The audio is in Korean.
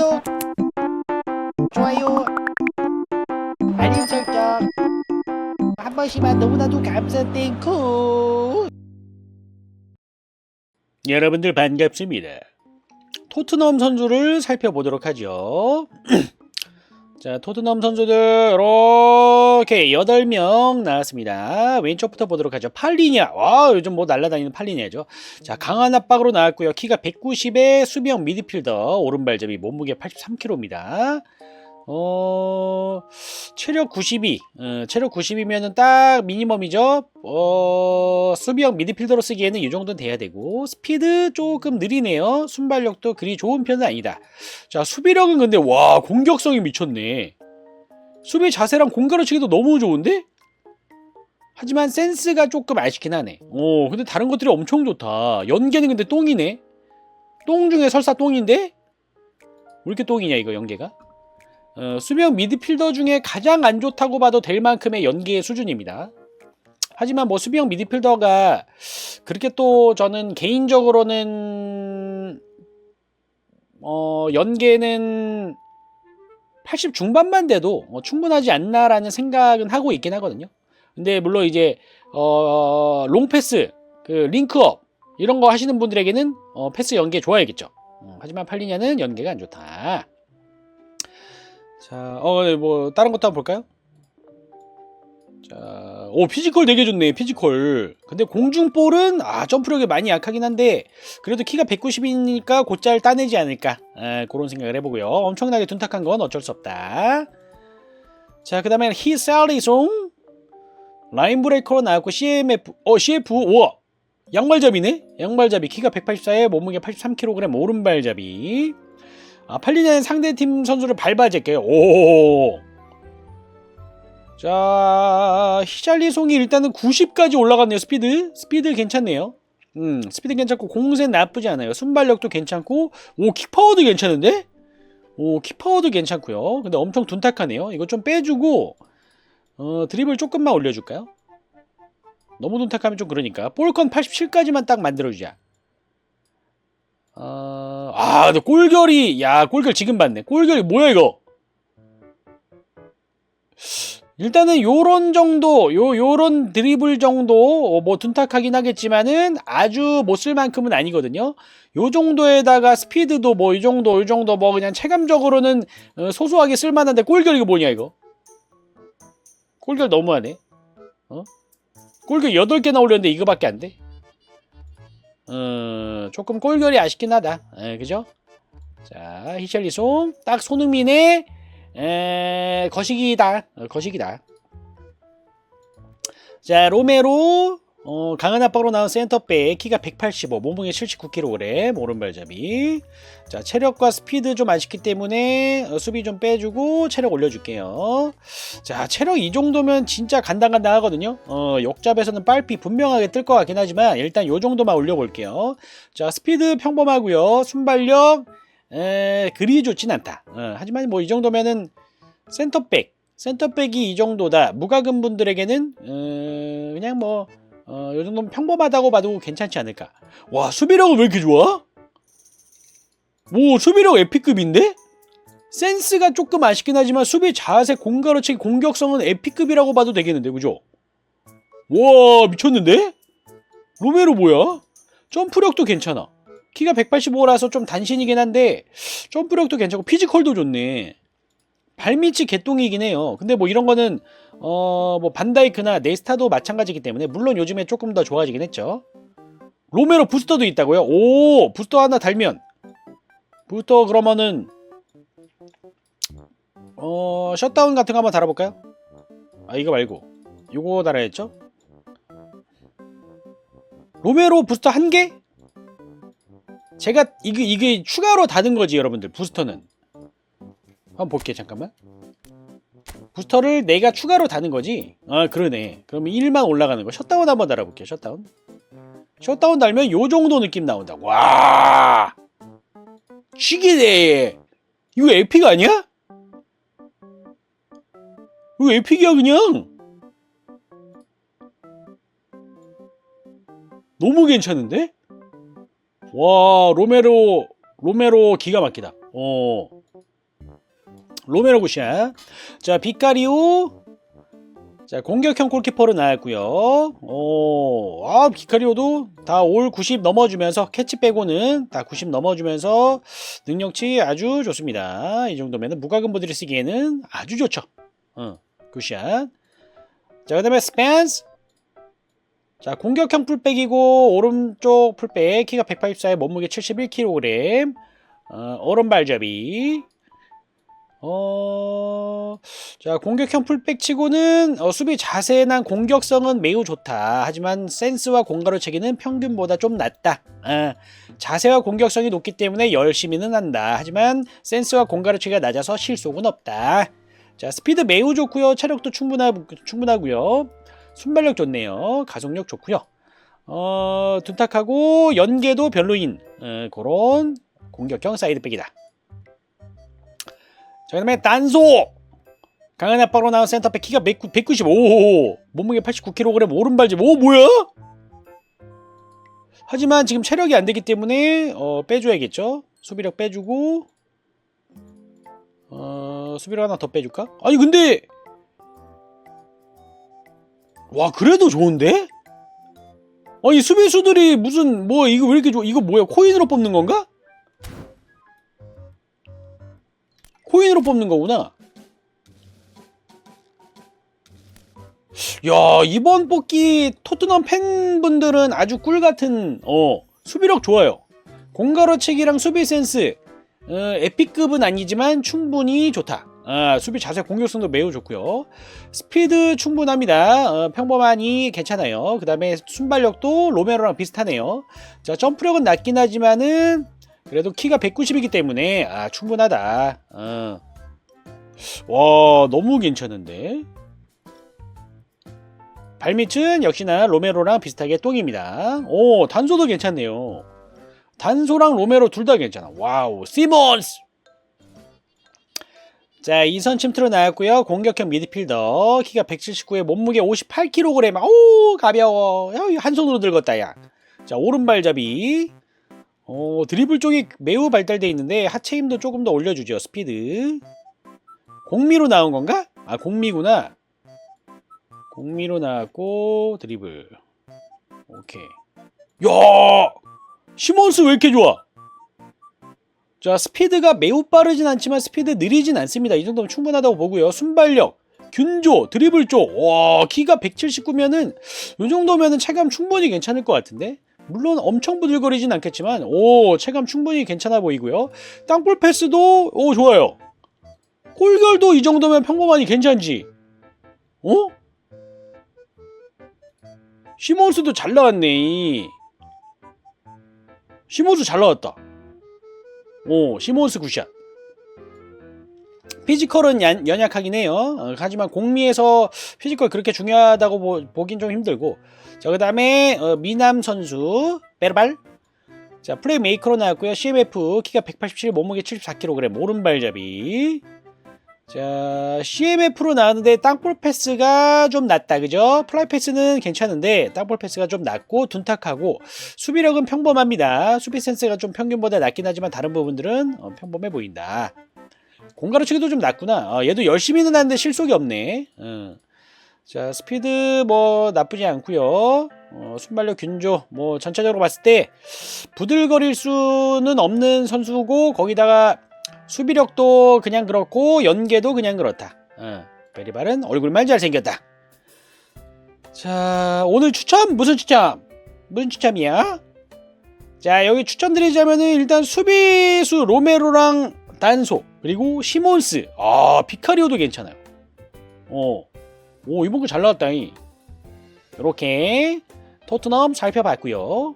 구독, 좋아요, 알림 설정 한 번씩만 너무나도 감사 땡큐. 여러분들 반갑습니다. 토트넘 선수를 살펴보도록 하죠. 자, 토트넘 선수들 이렇게 8명 나왔습니다. 왼쪽부터 보도록 하죠. 팔리냐. 와, 요즘 뭐 날라다니는 팔리냐죠. 자, 강한 압박으로 나왔고요. 키가 190에 수비형 미드필더, 오른발잡이 몸무게 83kg입니다. 어, 체력 92. 어, 체력 90이면은 딱 미니멈이죠. 어, 수비형 미드필더로 쓰기에는 이 정도는 돼야 되고, 스피드 조금 느리네요. 순발력도 그리 좋은 편은 아니다. 자, 수비력은 근데, 와, 공격성이 미쳤네. 수비 자세랑 공가로치기도 너무 좋은데? 하지만 센스가 조금 아쉽긴 하네. 오, 근데 다른 것들이 엄청 좋다. 연계는 근데 똥이네. 똥 중에 설사 똥인데? 왜 이렇게 똥이냐, 이거 연계가? 어, 수비형 미드필더 중에 가장 안 좋다고 봐도 될 만큼의 연계의 수준입니다. 하지만 뭐 수비형 미드필더가 그렇게 또 저는 개인적으로는 어, 연계는 80 중반만 돼도 어, 충분하지 않나라는 생각은 하고 있긴 하거든요. 근데 물론 이제 어, 롱패스, 그 링크업 이런 거 하시는 분들에게는 어, 패스 연계 좋아야겠죠. 어, 하지만 팔리냐는 연계가 안 좋다. 자, 어, 네, 뭐 다른 것도 한번 볼까요? 자, 오 피지컬 되게 좋네. 피지컬. 근데 공중볼은 아 점프력이 많이 약하긴 한데 그래도 키가 190이니까 곧잘 따내지 않을까. 아, 그런 생각을 해보고요. 엄청나게 둔탁한 건 어쩔 수 없다. 자, 그 다음에 히살리송 라인 브레이커로 나왔고 CMF 어 CF 우와 양발잡이네. 양발잡이 키가 184에 몸무게 83kg 오른발잡이. 아, 팔리냐는 상대팀 선수를 밟아 제껴요. 오. 자, 히샬리송이 일단은 90까지 올라갔네요. 스피드. 스피드 괜찮네요. 음, 스피드 괜찮고 공세 나쁘지 않아요. 순발력도 괜찮고 오, 킥파워도 괜찮은데? 오, 킥파워도 괜찮고요. 근데 엄청 둔탁하네요. 이거 좀 빼주고 어, 드립을 조금만 올려줄까요? 너무 둔탁하면 좀 그러니까 볼컨 87까지만 딱 만들어주자. 어... 아, 근데 꼴결이, 야, 꼴결 지금 봤네. 꼴결이 뭐야, 이거? 일단은 요런 정도, 요, 요런 드리블 정도, 어, 뭐, 둔탁하긴 하겠지만은 아주 못 쓸 만큼은 아니거든요. 요 정도에다가 스피드도 뭐, 이 정도, 이 정도, 뭐, 그냥 체감적으로는 어, 소소하게 쓸만한데 꼴결 이거 뭐냐, 이거? 꼴결 너무하네. 어? 꼴결 8개나 올렸는데 이거밖에 안 돼? 어, 조금 꼴결이 아쉽긴 하다. 에, 그죠? 자, 히샬리송. 딱 손흥민의 에, 거시기다. 어, 거시기다. 자, 로메로. 어, 강한 압박으로 나온 센터백 키가 185, 몸무게 79kg, 오른발잡이. 자, 체력과 스피드 좀 아쉽기 때문에 어, 수비 좀 빼주고 체력 올려줄게요. 자, 체력 이 정도면 진짜 간당간당 하거든요. 어, 역잡에서는 빨피 분명하게 뜰 것 같긴 하지만 일단 요 정도만 올려볼게요. 자, 스피드 평범하고요. 순발력 에, 그리 좋진 않다. 어, 하지만 뭐 이 정도면은 센터백, 센터백이 이 정도다. 무과금 분들에게는 어, 그냥 뭐 어, 요 정도면 평범하다고 봐도 괜찮지 않을까. 와, 수비력은 왜 이렇게 좋아? 뭐 수비력 에피급인데? 센스가 조금 아쉽긴 하지만 수비 자세 공가로치기 공격성은 에피급이라고 봐도 되겠는데 그죠? 와 미쳤는데? 로메로 뭐야? 점프력도 괜찮아 키가 185라서 좀 단신이긴 한데 점프력도 괜찮고 피지컬도 좋네 발밑이 개똥이긴 해요 근데 뭐 이런 거는 어 뭐 반다이크나 네스타도 마찬가지기 때문에 물론 요즘에 조금 더 좋아지긴 했죠 로메로 부스터도 있다고요? 오 부스터 하나 달면 부스터 그러면은 어 셧다운 같은 거 한번 달아볼까요? 아 이거 말고 요거 달아야겠죠? 로메로 부스터 한 개? 제가 이게 이게 추가로 다는 거지 여러분들 부스터는. 한번 볼게 잠깐만. 부스터를 내가 추가로 다는 거지? 아 그러네. 그러면 1만 올라가는 거. 셧다운 한번 달아볼게요 셧다운. 셧다운 달면 요 정도 느낌 나온다 와! 죽이네 이거 에픽 아니야? 이거 에픽이야 그냥? 너무 괜찮은데? 와 로메로 로메로 기가 막히다 어 로메로 굿샷. 자, 비카리오. 자, 공격형 골키퍼로 나왔고요. 오, 아, 비카리오도 다 올 90 넘어주면서 캐치 빼고는 다 90 넘어주면서 능력치 아주 좋습니다. 이 정도면 무과금부들이 쓰기에는 아주 좋죠. 어, 굿샷. 자, 그 다음에 스펜스. 자, 공격형 풀백이고, 오른쪽 풀백, 키가 184에 몸무게 71kg. 어, 오른발잡이. 어, 자, 공격형 풀백 치고는 어, 수비 자세난 공격성은 매우 좋다. 하지만 센스와 공가로 체기는 평균보다 좀 낮다. 아, 자세와 공격성이 높기 때문에 열심히는 한다. 하지만 센스와 공가로 체기가 낮아서 실속은 없다. 자, 스피드 매우 좋고요. 체력도 충분하, 충분하고요. 순발력 좋네요. 가속력 좋고요. 어, 둔탁하고 연계도 별로인 어, 그런 공격형 사이드백이다. 자, 그 다음에 단소 강한 압박으로 나온 센터백 키가 195 몸무게 89kg 오른발집 오 뭐야? 하지만 지금 체력이 안 되기 때문에 어, 빼줘야겠죠. 수비력 빼주고 어, 수비력 하나 더 빼줄까? 아니 근데 와 그래도 좋은데? 아니 수비수들이 무슨 뭐 이거 왜 이렇게 좋아? 이거 뭐야 코인으로 뽑는 건가? 코인으로 뽑는 거구나. 야 이번 뽑기 토트넘 팬분들은 아주 꿀 같은 어 수비력 좋아요. 공가로치기랑 수비 센스 어, 에픽급은 아니지만 충분히 좋다. 아, 수비 자세 공격성도 매우 좋고요. 스피드 충분합니다. 어, 평범하니 괜찮아요. 그 다음에 순발력도 로메로랑 비슷하네요. 자 점프력은 낮긴 하지만은 그래도 키가 190이기 때문에 아 충분하다. 어. 와 너무 괜찮은데. 발밑은 역시나 로메로랑 비슷하게 똥입니다. 오 단소도 괜찮네요. 단소랑 로메로 둘 다 괜찮아. 와우 시몬스. 자 이선 침투로 나왔고요. 공격형 미드필더 키가 179에 몸무게 58kg. 오 가벼워. 야, 한 손으로 들었다 야. 자 오른발잡이. 어, 드리블 쪽이 매우 발달되어 있는데 하체 힘도 조금 더 올려주죠. 스피드. 공미로 나온 건가? 아 공미구나. 공미로 나왔고 드리블. 오케이. 야! 시몬스 왜 이렇게 좋아? 자, 스피드가 매우 빠르진 않지만 스피드 느리진 않습니다. 이 정도면 충분하다고 보고요. 순발력, 균조, 드리블 쪽. 와, 키가 179면은 이 정도면은 체감 충분히 괜찮을 것 같은데. 물론 엄청 부들거리진 않겠지만 오 체감 충분히 괜찮아 보이고요 땅볼 패스도 오 좋아요 골결도 이 정도면 평범하니 괜찮지 어? 시몬스도 잘 나왔네 시몬스 잘 나왔다 오 시몬스 굿샷 피지컬은 연, 연약하긴 해요 어, 하지만 공미에서 피지컬 그렇게 중요하다고 보, 보긴 좀 힘들고 자, 그 다음에 어, 미남 선수 베르발. 자, 플레이메이커로 나왔고요. CMF 키가 187, 몸무게 74kg, 오른발잡이. 자, CMF로 나왔는데 땅볼 패스가 좀 낮다, 그죠? 플라이 패스는 괜찮은데 땅볼 패스가 좀 낮고 둔탁하고 수비력은 평범합니다. 수비 센스가 좀 평균보다 낮긴 하지만 다른 부분들은 어, 평범해 보인다. 공가로 치기도 좀 낮구나. 어, 얘도 열심히는 하는데 실속이 없네. 어. 자 스피드 뭐 나쁘지 않고요 어, 순발력 균조 뭐 전체적으로 봤을 때 부들거릴 수는 없는 선수고 거기다가 수비력도 그냥 그렇고 연계도 그냥 그렇다. 어, 베리발은 얼굴만 잘생겼다. 자 오늘 추첨 무슨 추첨? 무슨 추첨이야? 자 여기 추천드리자면은 일단 수비수 로메로랑 단소 그리고 시몬스. 아 비카리오도 괜찮아요. 어 오 이번 거 잘 나왔다잉. 이렇게 토트넘 살펴봤고요